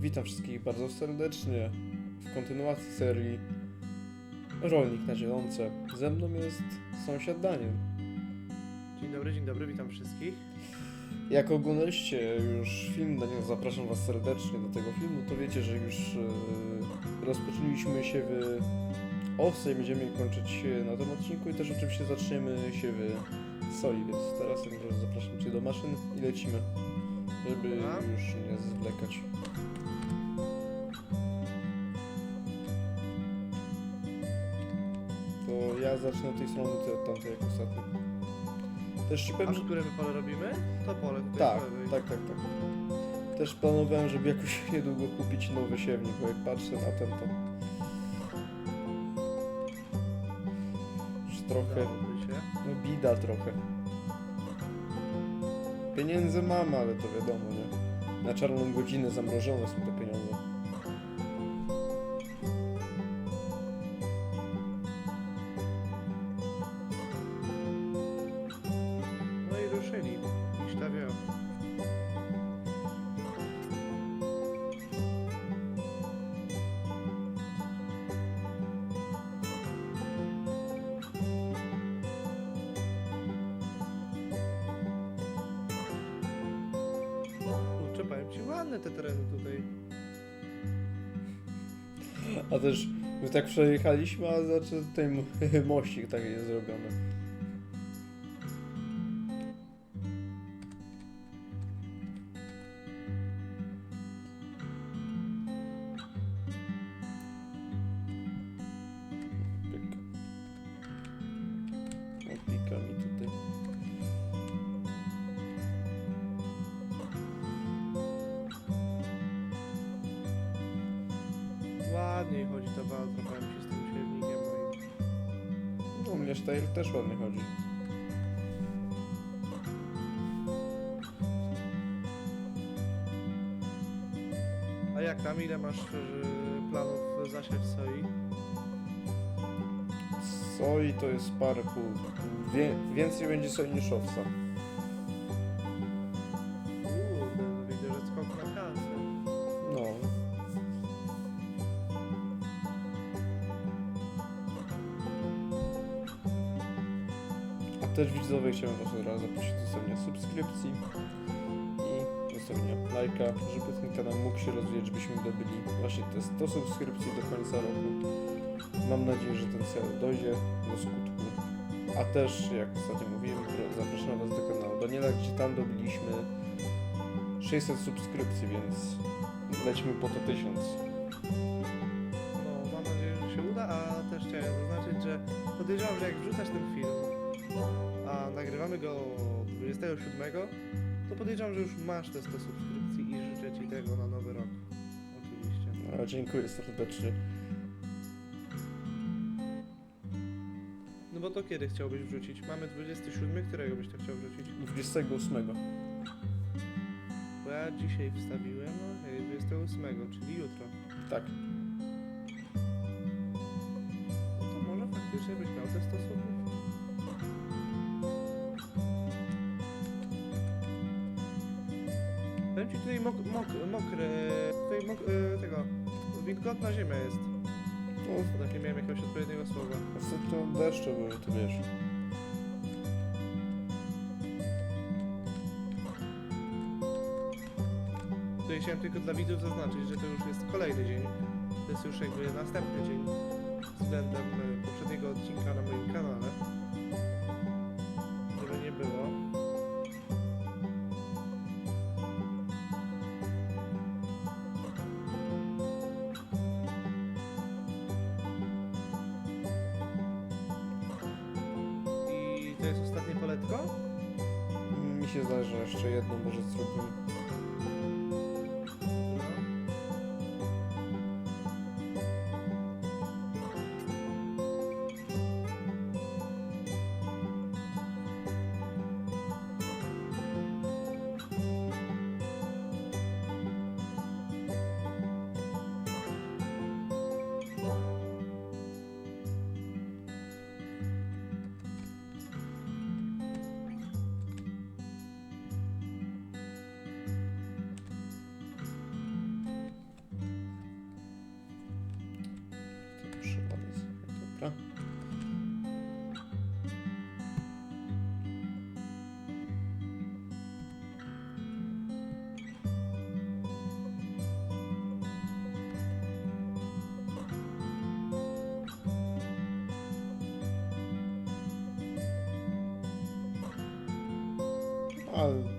Witam wszystkich bardzo serdecznie w kontynuacji serii Rolnik na Zielonce. Ze mną jest sąsiad Daniel. Dzień dobry, dzień dobry, witam wszystkich. Jak oglądaliście już film, Daniel, zapraszam Was serdecznie do tego filmu, to wiecie, że już e, rozpoczęliśmy się w owce i będziemy kończyć na tym odcinku i też oczywiście zaczniemy się w soi, więc teraz zapraszam Cię do maszyn i lecimy, żeby już nie zwlekać. Zacznę od tej strony, od tamtej jak ostatnio. Też Ci A powiem, że... które my pole robimy? To pole tutaj Tak, po lewej. tak, tak, tak. Też planowałem, żeby jakoś niedługo kupić nowy siewnik, bo jak patrzę na ten, to... Już trochę... Się. No bida trochę. Pieniędzy mam, ale to wiadomo, nie? Na czarną godzinę zamrożone są te pieniądze. Przejechaliśmy, a znaczy mo- mościk taki jest zrobiony. Ładniej chodzi ta waltra, Steyr też ładnie chodzi. A jak tam, ile masz y, planów zasiać soi? Soi to jest parę pół. Wie, więcej będzie soi niż owca. Też widzowie chciałem was od razu zaprosić do zostawienia subskrypcji i zostawienia lajka, żeby ten kanał mógł się rozwijać, żebyśmy dobili właśnie te 100 subskrypcji do końca roku. Mam nadzieję, że ten cel dojdzie do skutku. A też, jak ostatnio mówiłem, zapraszam was do kanału Daniela, gdzie tam dobiliśmy 600 subskrypcji, więc lecimy po to 1000. No, mam nadzieję, że się uda, a też chciałem zaznaczyć, że podejrzewam, że jak wrzucasz ten film, nagrywamy go 27, to podejrzewam, że już masz te 100 subskrypcji i życzę Ci tego na nowy rok. Oczywiście. No, dziękuję serdecznie. No bo to kiedy chciałbyś wrzucić? Mamy 27, którego byś to chciał wrzucić? 28. Bo ja dzisiaj wstawiłem, no hej, 28, czyli jutro. Tak. No to może faktycznie byś miał te 100 subów. Powiem ci tutaj mok, mok, mokre, tutaj mok, e, tego, wilgotna ziemia jest. No, tak nie miałem jakiegoś odpowiedniego słowa. ostatnio deszcze były, to wiesz. Tutaj chciałem tylko dla widzów zaznaczyć, że to już jest kolejny dzień. To jest już jakby następny dzień względem e, poprzedniego odcinka na moim kanale. To jest ostatnie poletko? Mi się zdaje, że jeszcze jedno może zrobimy.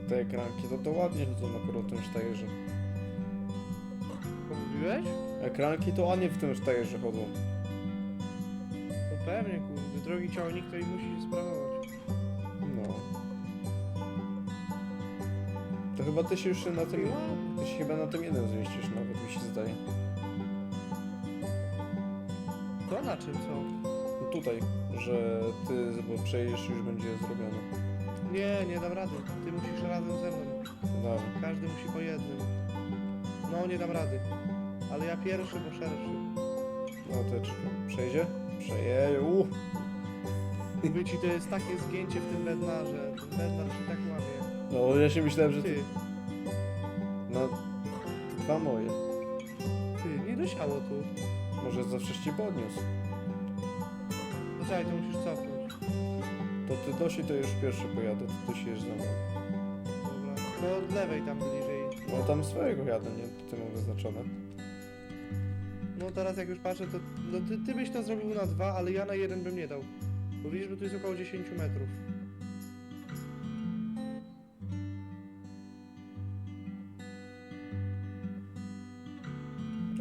Te ekranki, to to ładnie chodzą akurat w tym sztajerze. Co mówiłeś? Ekranki to ładnie w tym sztajerze chodzą. No pewnie, kurde. Drogi ciągnik to i musi się sprawować. No. To chyba ty się już na tym... Ty się chyba na tym jeden zmieścisz nawet, mi się zdaje. To na czym co? No tutaj, że ty, bo przejdziesz już będzie zrobione. Nie, nie dam rady. Razem ze mną. Dobra. Każdy musi po jednym. No, nie dam rady. Ale ja pierwszy, bo szerszy. No to czekam. Przejdzie? Przejeje, uuu. Mówię ci, to jest takie zgięcie w tym bednarze. Ten bednar się tak łamie. No ja się myślałem, że ty... Ty, No, dwa moje. ty, nie dosiało tu. Może zawsze ci podniósł. Poczekaj, to musisz cofnąć. To ty dosi to już pierwszy pojadę, to ty się jeżdża. No, od lewej tam bliżej. No tam swojego jadę, nie? Ty mam wyznaczone. No teraz jak już patrzę, to no ty, ty byś to zrobił na dwa, ale ja na jeden bym nie dał. Bo widzisz, bo tu jest około 10 metrów.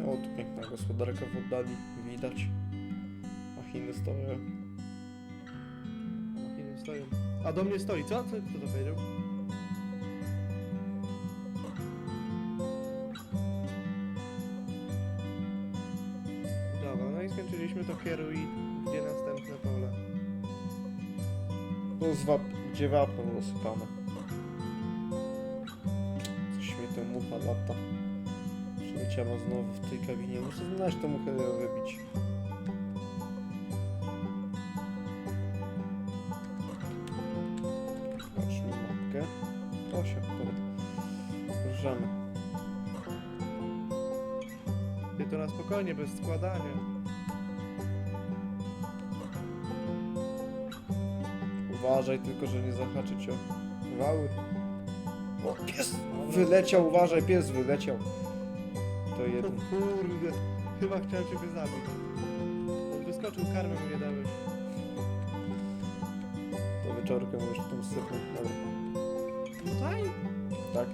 O, tu piękna gospodarka w oddali, widać. Machiny stoją. Machiny stoją. A do mnie stoi, co? co? Kto to powiedział? To kieruj, gdzie następne pole. No z wap... gdzie wapno rozsypane. Coś mi to mucha lata. Przyleciała znowu w tej kabinie. Muszę znaleźć tą muchę ją wybić. Zobaczmy mapkę. Osiem, dobra. Ruszamy. Ty to na spokojnie, bez składania. Uważaj tylko, że nie zahaczyć o wały. O, pies wyleciał, uważaj, pies wyleciał. To O jeden. kurde, chyba chciałem ciebie zabić. On wyskoczył, karmę mu nie dałeś. To wieczorkiem już tą sypnę. Dobra. Tutaj? Tak?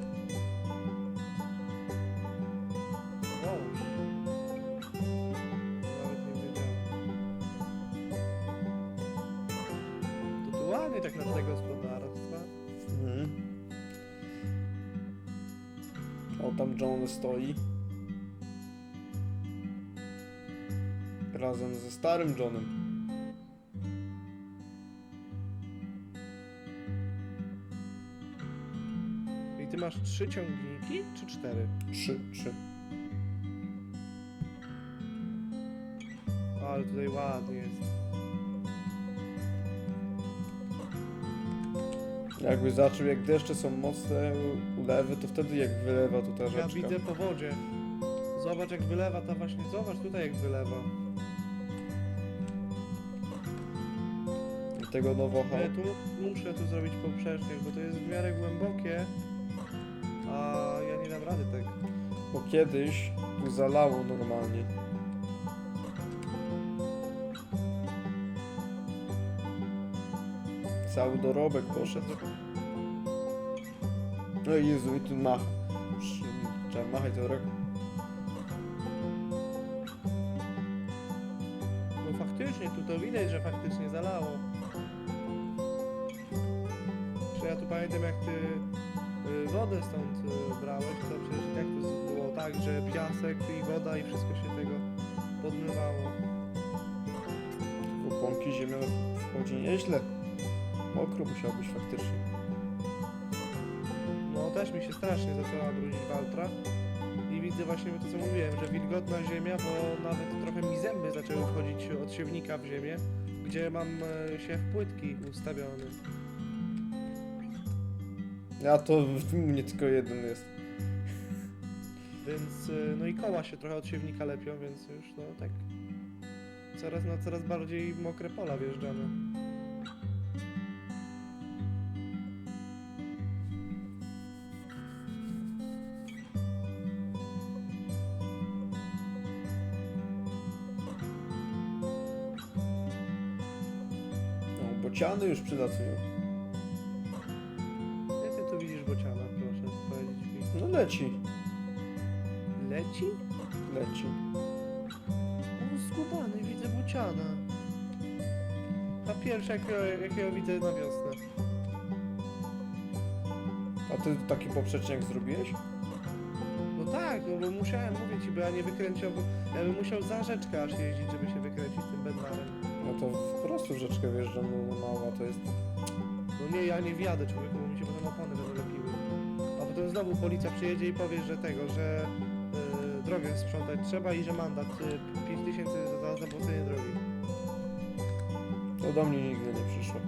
Stoi. Razem ze starym Johnem. I ty masz trzy ciągniki, czy cztery? Trzy, trzy. Ale tutaj ładnie jest. Jakby zaczął, jak deszcze są mocne, ulewy, to wtedy jak wylewa to ta Ja rzeczka. widzę po wodzie. Zobacz jak wylewa ta właśnie, zobacz tutaj jak wylewa. I tego nowocha. Ale tu muszę tu zrobić poprzecznik, bo to jest w miarę głębokie. A ja nie dam rady tak. Bo kiedyś tu zalało normalnie. Cały dorobek poszedł. No i Jezu, i tu macha. Trzeba machać dorobek. No faktycznie, tu to widać, że faktycznie zalało. Czy ja tu pamiętam jak ty y, wodę stąd y, brałeś, to przecież i tak to było tak, że piasek i woda i wszystko się tego podmywało. Tu pąki ziemia wchodzi nieźle. Mokro musiał być faktycznie. No też mi się strasznie zaczęła brudzić Waltra. I widzę właśnie to co mówiłem, że wilgotna ziemia, bo nawet trochę mi zęby zaczęły wchodzić od siewnika w ziemię, gdzie mam e, siew płytki ustawiony. Ja to w mnie tylko jeden jest. Więc e, no i koła się trochę od siewnika lepią, więc już no tak coraz na coraz bardziej mokre pola wjeżdżamy. Bociany już przylatują. Jak ty tu widzisz leci. Leci? Leci. On zgubany, widzę bociana. A pierwszy jakiego, jakiego widzę na wiosnę. A ty taki poprzeczniak zrobiłeś? No tak, no bo musiałem, mówię ci, bo ja nie wykręciłbym, ja bym musiał za rzeczkę aż jeździć, żeby się rzeczkę wjeżdżam, no mała to jest. No nie, ja nie wjadę człowieku, bo mi się potem opony będą lepiły. A potem znowu policja przyjedzie i powie, że tego, że y, drogę sprzątać trzeba i że mandat y, 5000 za, za zapłacenie drogi. To do mnie nigdy nie przyszło.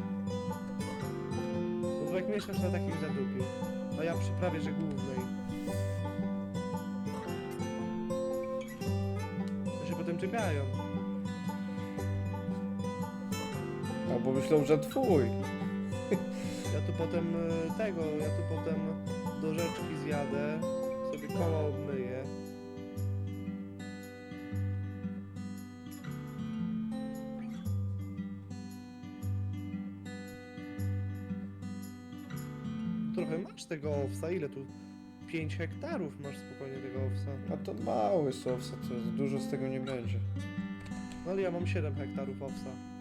No bo jak mieszkasz na takim zadupiu, a ja przy prawie, że głównej. To się potem czepiają. Albo myślą, że twój. Ja tu potem y, tego, ja tu potem do rzeczki zjadę, sobie koła obmyję. Trochę masz tego owsa, ile tu? 5 hektarów masz spokojnie tego owsa. A to mały sowsa, to dużo z tego nie będzie. No ale ja mam 7 hektarów owsa.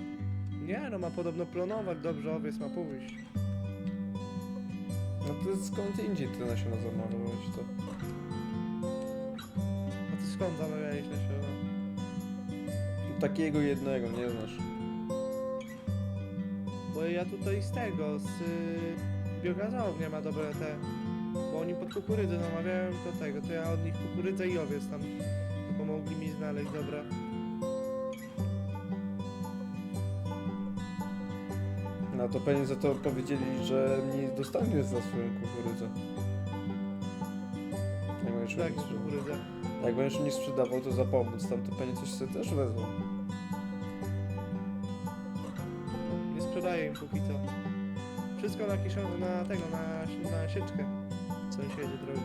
Nie no, ma podobno plonować, dobrze owiec ma pójść. No to skąd indziej ty nasiona zamawiałeś to? A ty skąd zamawiałeś nasiona? Takiego jednego, nie znasz. Bo ja tutaj z tego, z y, biogazownia ma dobre te, bo oni pod kukurydzę namawiają do tego, to ja od nich kukurydzę i owiec tam pomogli mi znaleźć dobre. No to pewnie za to powiedzieli, że mniej dostaniesz za swoją kukurydzę. Jak będziesz Tak, kukurydzę. Jak będziesz mi sprzedawał, to za pomoc. Tam to pewnie coś sobie też wezmą. Nie sprzedaję im póki co. Wszystko na kieszonkę, na tego, na, na sieczkę. Sąsiedzie drogi.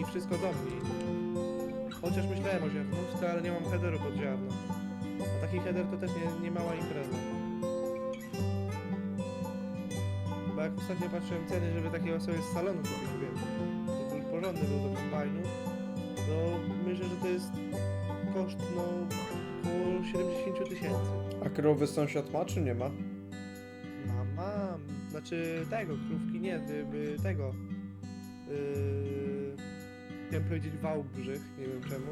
I wszystko do mnie. Chociaż myślałem o ziarnówce, ale nie mam headeru pod ziarno. A taki header to też nie, nie mała impreza. Bo jak ostatnio patrzyłem ceny, żeby takiego sobie z salonu kupić, wiesz, żeby porządny był do kombajnu, to myślę, że to jest koszt, no, około 70 tysięcy. A krowy sąsiad ma, czy nie ma? Mam, mam. Znaczy tego, krówki nie, ty- by tego. Yy, chciałem powiedzieć Wałbrzych, nie wiem czemu.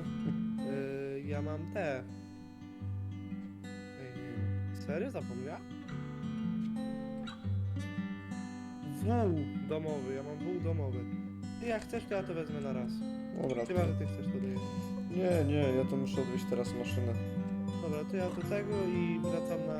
Yy, ja mam te. Ej, nie wiem. Serio? Zapomniałem? Wół domowy, ja mam wół domowy. Ty jak chcesz, to ja to wezmę na raz. Dobra. Chyba, że ty chcesz to dojeść. Nie, nie, ja to muszę odwieźć teraz maszynę. Dobra, to ja do tego i wracam na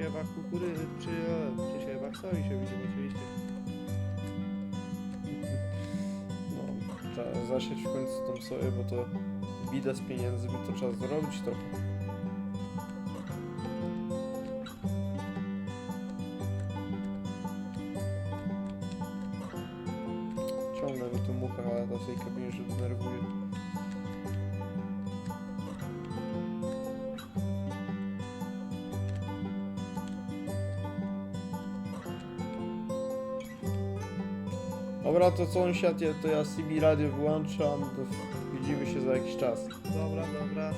siewach kukurydzy, przy, przy soi się widzimy oczywiście. No, trzeba zasieć w końcu tą soję, bo to bida z pieniędzmi, to trzeba zrobić trochę. To sąsiad, ja- to ja CB radio wyłączam, to widzimy się za jakiś czas. Dobra, dobra.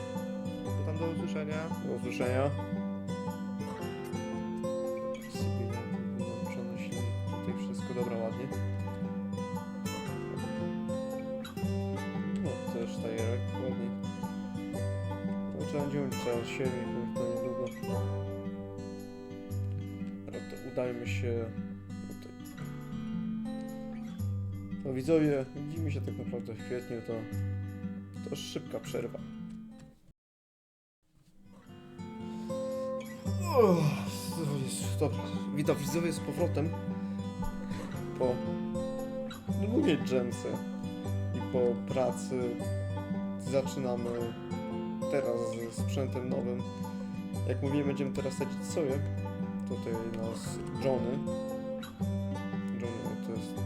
To tam do usłyszenia. Do usłyszenia. CB radio wyłączone silnik, tutaj wszystko dobra, ładnie. No, też tajerek, ładnie. No, trzeba będzie trzeba siebie, to niedługo. Dobra, to udajmy się To widzowie, widzimy się tak naprawdę w kwietniu, to, to szybka przerwa. Dobra, witam widzowie z powrotem po długiej dżemce i po pracy zaczynamy teraz ze sprzętem nowym. Jak mówiłem, będziemy teraz sadzić soję. Tutaj nas Johnny.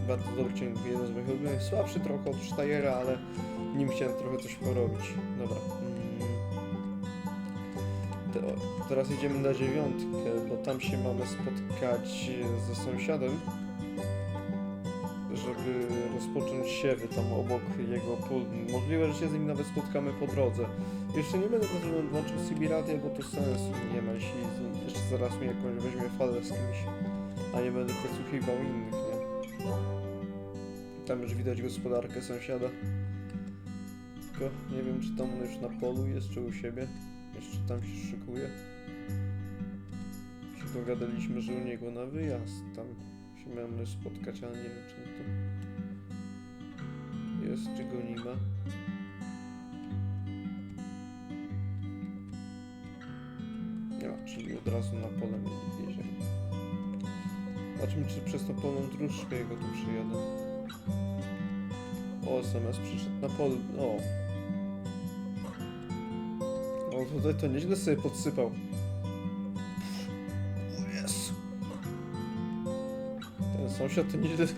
Bardzo dobry ciągnik, jeden z moich ulubionych, słabszy trochę od Steyera, ale nim chciałem trochę coś porobić. Dobra. Mm. Te, teraz jedziemy na dziewiątkę, bo tam się mamy spotkać ze sąsiadem, żeby rozpocząć siewy tam obok jego pól. Możliwe, że się z nim nawet spotkamy po drodze. Jeszcze nie będę potem włączył CB Radio, bo to sensu nie ma, jeśli jeszcze zaraz mi jakąś weźmie falę z kimś, a nie będę podsłuchiwał innych? Tam już widać gospodarkę sąsiada. Tylko nie wiem, czy tam on już na polu jest, czy u siebie. Jeszcze tam się szykuje. Się dogadaliśmy, że u niego na wyjazd. Tam się mamy spotkać, ale nie wiem, czy tu jest, czy go nie ma. Czyli od razu na pole mnie wiezie. Zobaczmy, czy przez tą polną dróżkę jego tu przyjadę. O, SMS przyszedł na pole. O. O, tutaj to nieźle sobie podsypał. O Jezu. Ten sąsiad to nieźle...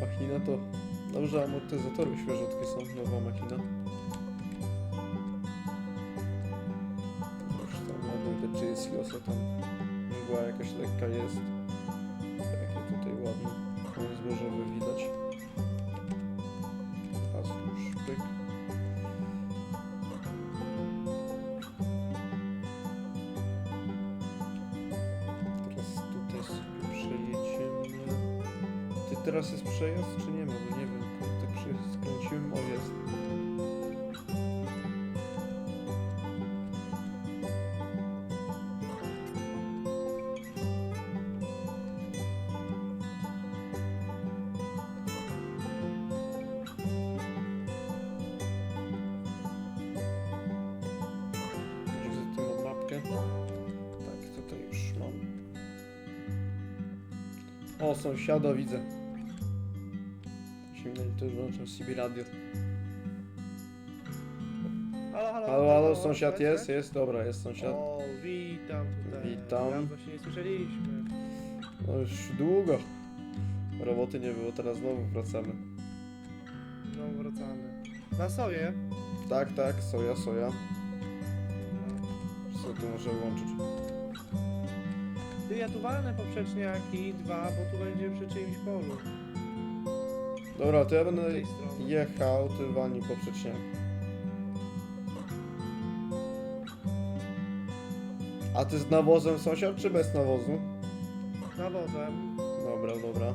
Machina to... Dobrze, amortyzatory świeżutkie są, nowa machina. Już tam ładnie te czyje silosa tam mgła jakaś lekka jest. Teraz jest przejazd czy nie ma? Bo nie wiem, przy- skręciłem, o jest. Tak, tutaj już mam. O, sąsiada widzę. Musimy też włączam CB radio. Halo, halo, Halo, halo, sąsiad jest? Jest, dobra, jest sąsiad. O, witam tutaj. Witam. Dawno się nie słyszeliśmy. No już długo. Roboty nie było, teraz znowu wracamy. No, wracamy. Na soję. Tak, tak, soja, soja. Co tu może łączyć? Ty, ja tu walnę poprzeczniaki dwa, bo tu będzie przy czyimś polu. Dobra, to ja Z będę tej strony. jechał, ty walnij poprzeczniak. A ty z nawozem sąsiad, czy bez nawozu? Nawozem. Dobra, dobra.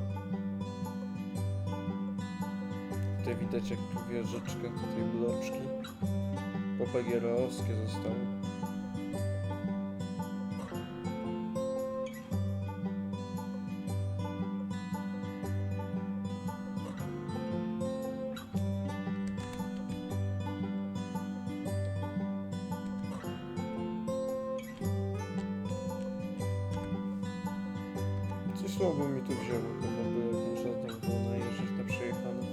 Tutaj widać jak tu wieżyczkę, tutaj bloczki. Popegierowskie zostały. Słabo mi tu wzięło, bo byłem muszę tam było najeżdżać na przejechane.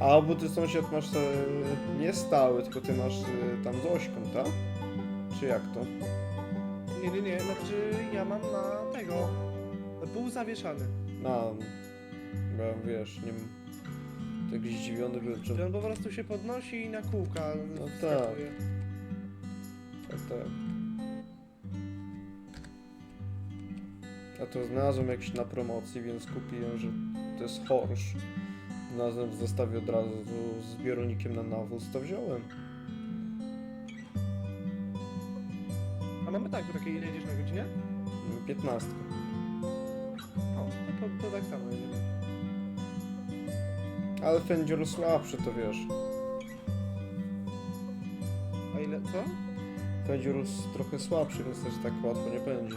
A, bo ty sąsiad masz e, nie stały, tylko ty masz e, tam z ośką, tak? Czy jak to? Nie, nie, nie, znaczy ja mam na tego. Pół zawieszany. A, bo wiesz, nie. Tak zdziwiony byłem, czy... Że on po prostu się podnosi i na kółka No tak. wskakuje. Tak, tak. A to znalazłem jakiś na promocji, więc kupiłem, że to jest horsz. Znalazłem w zestawie od razu z zbiornikiem na nawóz, to wziąłem. A mamy tak, takie ile jedziesz na godzinę? 15. O, to, to, to tak samo jedziemy. Ale Fendzior słabszy, to wiesz. A ile, co? Fendzior jest trochę słabszy, więc też tak łatwo nie będzie.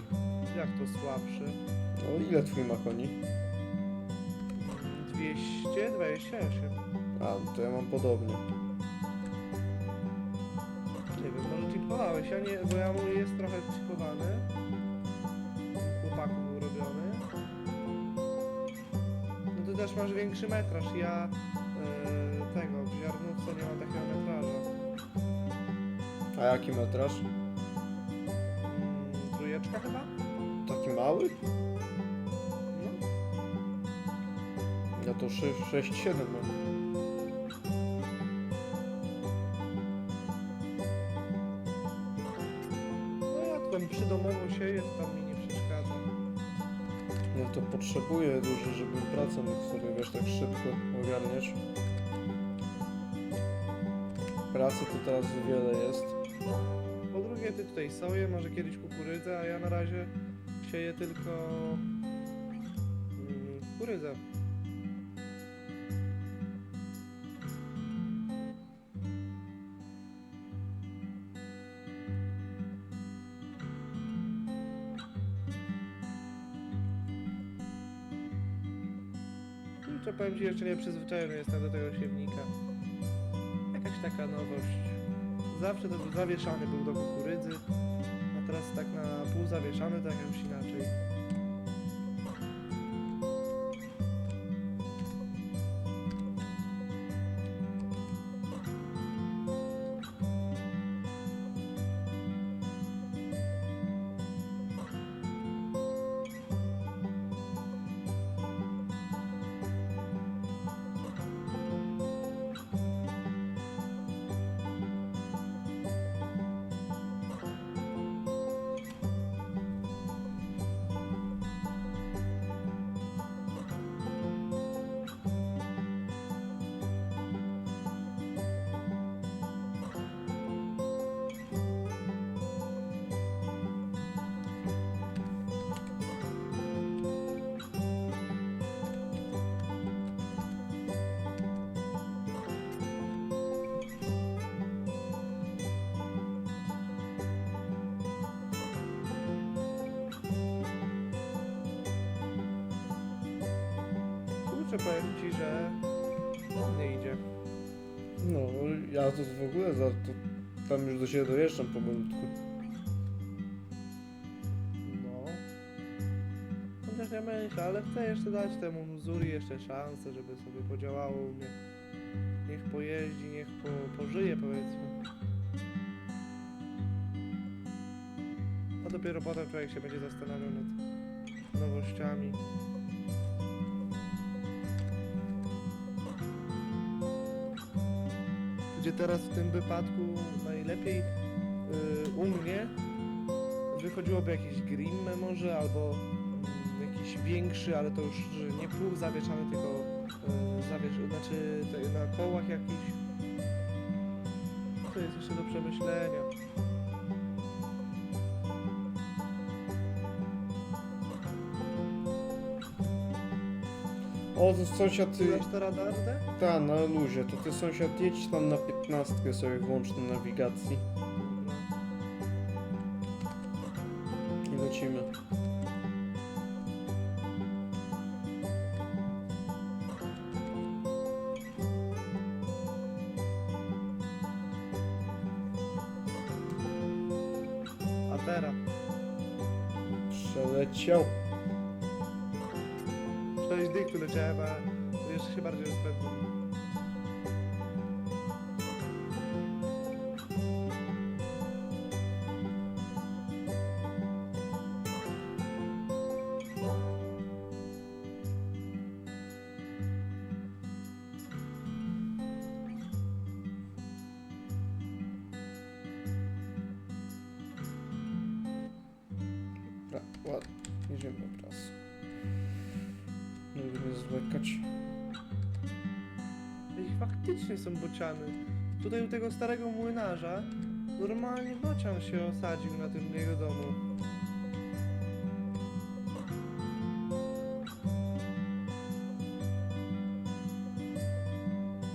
Jak to słabszy? No ile twój ma koni? 228. A, to ja mam podobnie. Nie wiem, może chipowałeś, ja nie, bo ja mój jest trochę chipowany. Też masz większy metraż, ja e, tego, w ziarnówce nie mam takiego metraża. A jaki metraż? Mm, trójeczka chyba? Taki mały? No. Ja to 6-7 mam. No ja tam przydomowo sieję, to tam mi nie przeszkadza. Ja to potrzebuję dużo, żeby pracę mógł sobie, wiesz, tak szybko ogarniać. Pracy to teraz wiele jest. Po drugie, ty tutaj soję, może kiedyś kukurydzę, a ja na razie sieję tylko mm, kukurydzę. Powiem ci, jeszcze nie przyzwyczajony jestem do tego siewnika. Jakaś taka nowość. Zawsze to zawieszany był do kukurydzy, a teraz tak na pół zawieszany, tak już inaczej. Kurczę, powiem ci, że nie idzie. No, ja to w ogóle za to tam już do siebie dojeżdżam powolutku. No. Chociaż nie myślę, ale chcę jeszcze dać temu Muzuri jeszcze szansę, żeby sobie podziałało u mnie. Niech pojeździ, niech po, pożyje powiedzmy. A dopiero potem człowiek się będzie zastanawiał nad nowościami. Gdzie teraz w tym wypadku najlepiej yy, u mnie wychodziłoby jakiś Grimme może, albo mm, jakiś większy, ale to już nie pół zawieszany, tylko yy, zawiesz, znaczy na kołach jakiś. To jest jeszcze do przemyślenia. O, to sąsiad, ty, dasz to radardę? ta, na luzie, to ty sąsiad jedź tam na 15 sobie włącz na nawigacji i lecimy. A teraz. Przeleciał. Dych tu leciałem, a jeszcze się bardziej rozpędzą. Starego młynarza normalnie bocian się osadził na tym jego domu.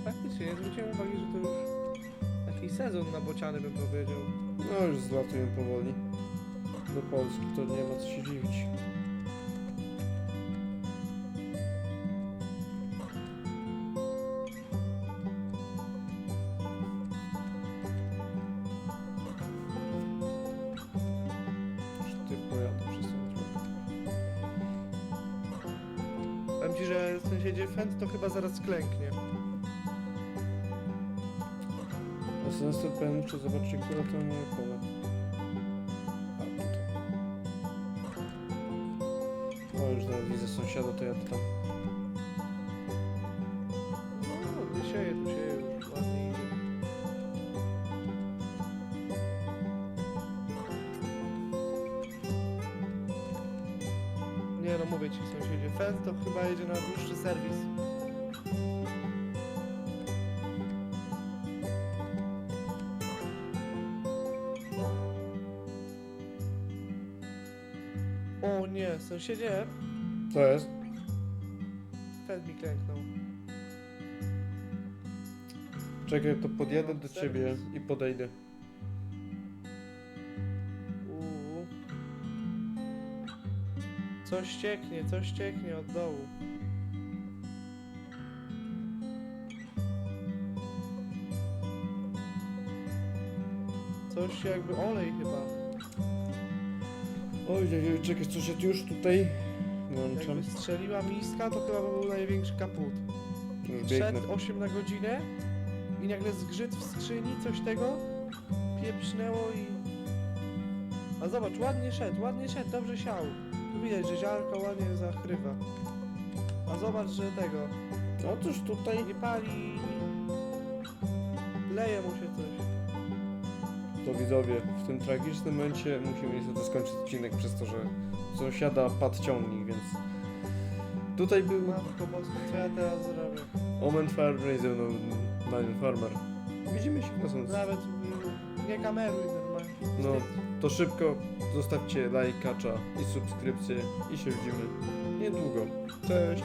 Faktycznie, nie zwróciłem uwagi, że to już taki sezon na bociany bym powiedział. No już zlatuję powoli. Do Polski to nie ma co się dziwić. To chyba zaraz klęknie. No Następnie muszę zobaczyć, które to moje pole. A, tutaj. O, już nawet widzę sąsiada, to ja to tam. No, nie sieje, tu sieje już ładnie idzie. Nie no, mówię ci sąsiedzie, Fen to chyba jedzie na dłuższy serwis. O nie, sąsiedzie, Co jest? Fen mi klęknął. Czekaj, to podjadę do ciebie i podejdę. Uuu. Coś cieknie, coś cieknie od dołu. Coś jakby olej chyba. Oj, czekaj, czekaj, coś ja już tutaj włączam. Jakby strzeliła miska, to chyba by był największy kaput. Już biegnę. Szedł 8 na godzinę i nagle zgrzyt w skrzyni, coś tego pieprznęło i... A zobacz, ładnie szedł, ładnie szedł, dobrze siał. Tu widać, że ziarko ładnie zachrywa. A zobacz, że tego, Otóż tutaj nie pali, leje mu się coś. To widzowie, w tym tragicznym momencie musimy niestety skończyć odcinek przez to, że sąsiada padł ciągnik, więc tutaj był Matko boska, co ja teraz zrobię? Omen Farmer i ze mną Farmer. Widzimy się w następnym. Nawet y, nie kameruj normalnie. No, to szybko zostawcie lajka, cza i subskrypcję i się widzimy niedługo. Cześć!